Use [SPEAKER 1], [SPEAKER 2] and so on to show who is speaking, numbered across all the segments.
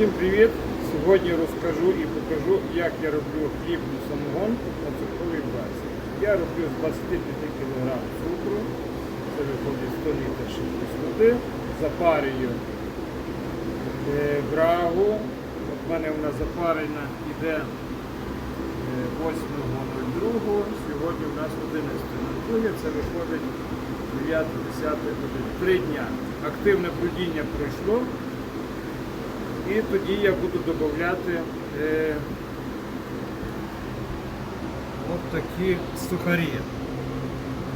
[SPEAKER 1] Всім привіт! Сьогодні розкажу і покажу, як я роблю хлібну самогонку на цукровій базі. Я роблю з 25 кг цукру, це виходить 100 літрів швидкість води, запарюю е, брагу. От в мене вона запарена іде е, 8.02, сьогодні у нас 11.02, це виходить 9-10 годин. Три дня. Активне брудіння пройшло. І тоді я буду додати е, от такі сухарі.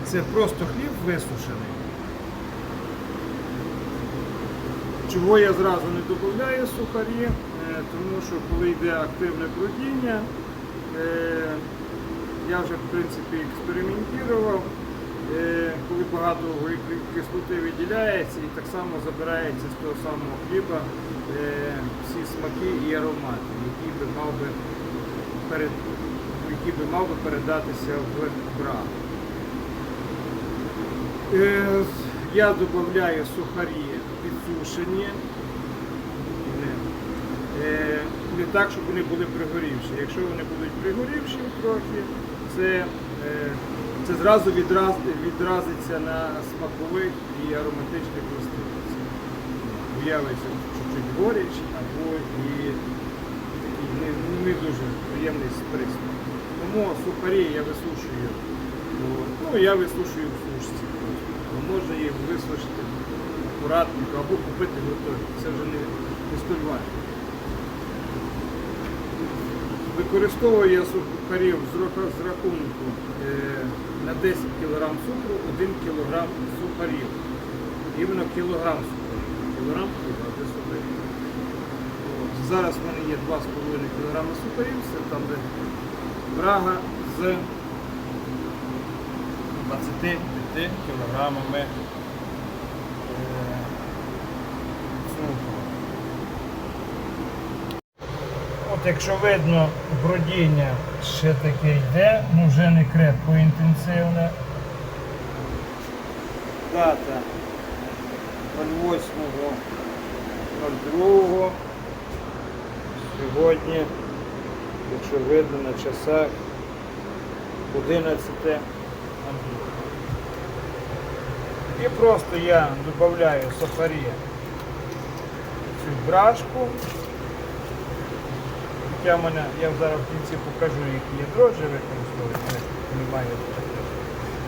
[SPEAKER 1] Це просто хліб висушений. Чого я зразу не додаю сухарі, е, тому що коли йде активне брудіння, е, я вже в принципі експериментував, коли багато кислоти виділяється і так само забирається з того самого хліба е, всі смаки і аромати, які би мав би перед, які би мав би передатися в брагу. Е, Я додаю сухарі підсушені. Е, Не так, щоб вони були пригорівші. Якщо вони будуть пригорівші трохи, це, е, це зразу відраз, відразиться на смакових і ароматичних властивостях. Уявиться чуть-чуть горіч або і такий не, не дуже приємний присмак. Тому сухарі я висушую. Ну, я висушую в сушці. Ну, Можна їх висушити акуратненько або купити готові. Це вже не, не столь важко. Використовую я сухарів з рахунку е, на 10 кг цукру 1 кг сухарів. Іменно кілограм сухарів. Зараз в мене є 2,5 кг сухарів, це там де брага з 25 кілограмами е, цукру. От якщо видно, бродіння ще таке йде, ну вже не крепко інтенсивне. Дата 08.02. Сьогодні, якщо видно на часах 11 І просто я додаю сахарі цю брашку. Хоча мене, я зараз в кінці покажу, які я дрожжі використовую, в мене.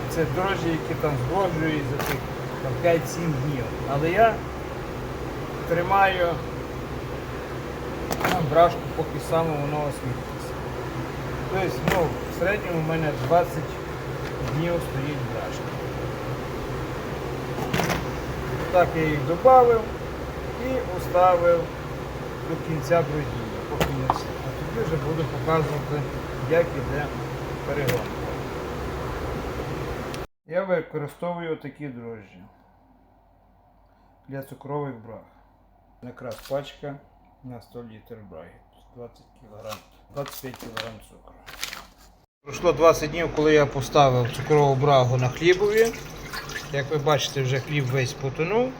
[SPEAKER 1] Це дрожжі, які там зброджують за тих там, 5-7 днів. Але я тримаю брашку, поки саме воно освітлиться. Тобто, ну, в середньому в мене 20 днів стоїть брашка. Так я їх додав і оставив до кінця бродіння, поки не все. Тоді вже буду показувати, як іде перегон. Я використовую такі дрожжі для цукрових браг. Якраз пачка на 100 літрів браги. 20 кг, 25 кг цукру. Пройшло 20 днів, коли я поставив цукрову брагу на хлібові. Як ви бачите, вже хліб весь потонув.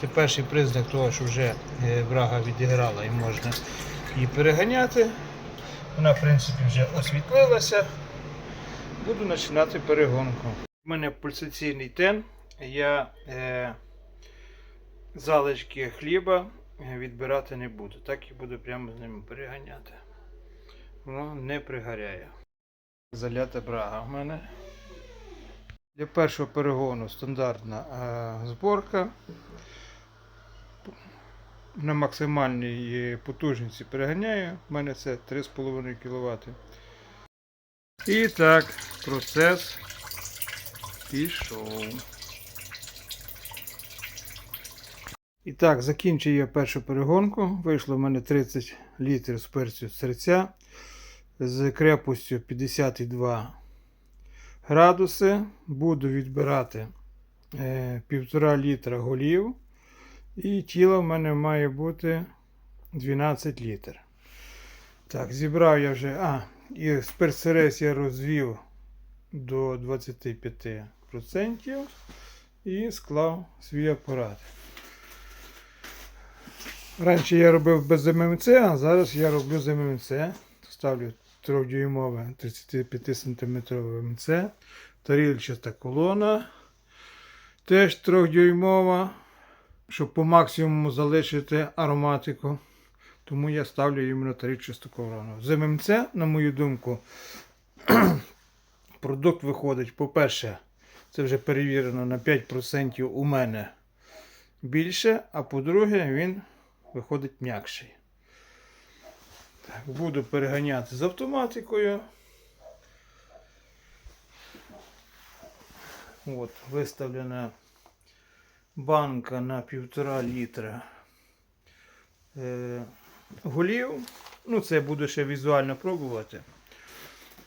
[SPEAKER 1] Це перший признак того, що вже е, брага відіграла і можна її переганяти. Вона, в принципі, вже освітлилася. Буду починати перегонку. У мене пульсаційний тен. Я е, залишки хліба е, відбирати не буду. Так і буду прямо з ними переганяти. Воно не пригоряє. Залята брага в мене. Для першого перегону стандартна е, зборка. На максимальній е, потужності переганяю. У мене це 3,5 кВт. І так, процес пішов. І так, закінчив я першу перегонку. Вийшло в мене 30 літрів перцю серця з крепостю 52 градуси. Буду відбирати е, 1,5 літра голів. І тіло в мене має бути 12 літр. Так, зібрав я вже. А, і спиртсерез я розвів до 25% і склав свій апарат. Раніше я робив без ММЦ, а зараз я роблю з ММЦ. Ставлю 3-дюймове 35 см ММЦ. Тарільчаста колона. Теж 3-дюймова, щоб по максимуму залишити ароматику. Тому я ставлю іменно тарільчасту колону. З ММЦ, на мою думку, продукт виходить, по-перше, це вже перевірено на 5% у мене більше, а по-друге, він виходить м'якший. Буду переганяти з автоматикою. От, виставлена банка на півтора літра е, голів. Ну, це я буду ще візуально пробувати.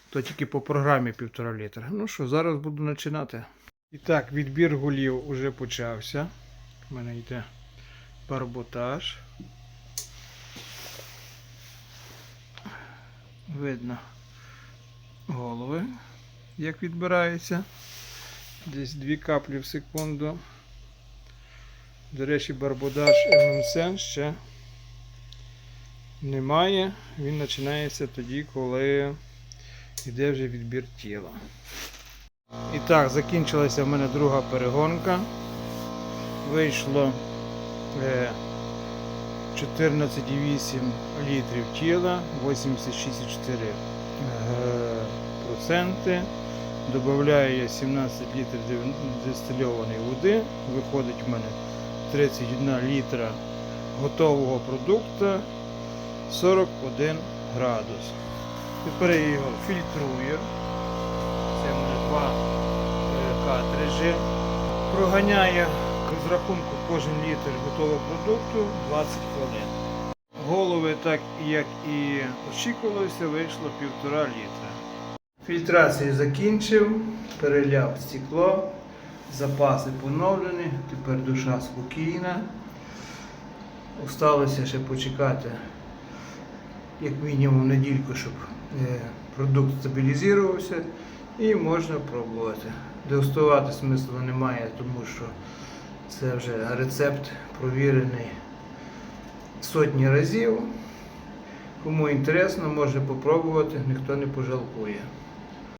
[SPEAKER 1] То тільки по програмі півтора літра. Ну що, зараз буду починати. І так, відбір голів уже почався. У мене йде барботаж. Видно голови, як відбирається. Десь дві каплі в секунду. До речі, барбодаж ММС ще немає. Він починається тоді, коли йде вже відбір тіла. І так, закінчилася в мене друга перегонка. Вийшло е, 14,8 літрів тіла, 86,4 е, проценти. Добавляю я 17 літрів дистильованої води. Виходить в мене 31 літра готового продукту 41 градус. Тепер я його фільтрую. Це в два е, картриджі. Проганяє з рахунку кожен літр готового продукту 20 хвилин. Голови, так як і очікувалося, вийшло півтора літра. Фільтрацію закінчив, переляв стекло, запаси поновлені, тепер душа спокійна. Осталося ще почекати як мінімум недільку, щоб е, продукт стабілізувався і можна пробувати. Дегустувати смислу немає, тому що це вже рецепт провірений сотні разів. Кому інтересно, може попробувати, ніхто не пожалкує.